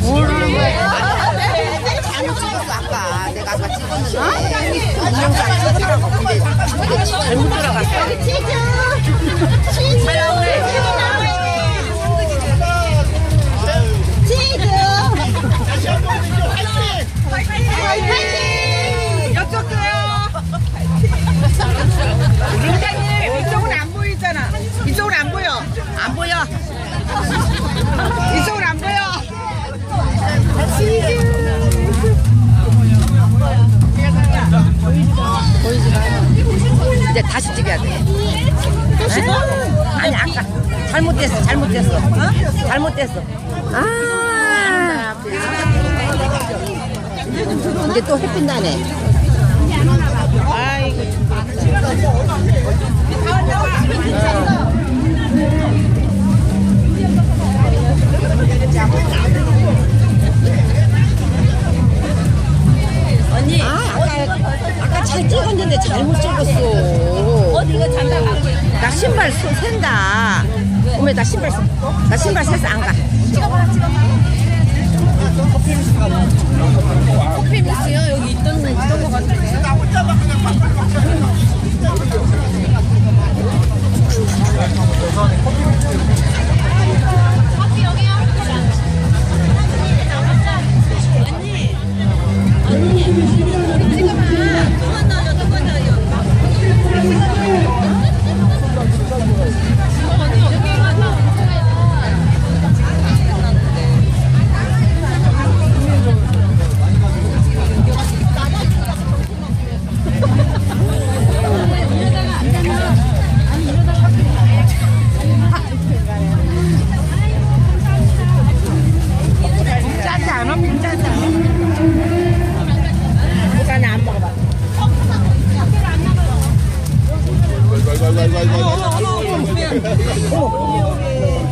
모르는 거야. 잘못 찍었어 아까 내가 아까 찍었는데 동영상 찍으라고 근데 이게 잘못 들어갔어. 이제 다시 찍어야 돼. 또 찍어? 아니 아까 잘못됐어 잘못됐어. 어? 잘못됐어. 아. 이제 또 햇빛 나네. 언니. 아 아까 아까 잘 찍었는데 잘못 찍었어. 신발 소, 샌다. 어머 나 신발 새- 나 신발 새서 안 가. 커피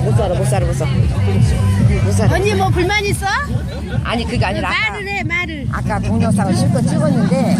못 살아 못 살아 못 살아 못 살아 언니 뭐 불만 있어? 아니 그게 아니라 아까, 말을 해 말을. 아까 동영상을 실컷 찍었는데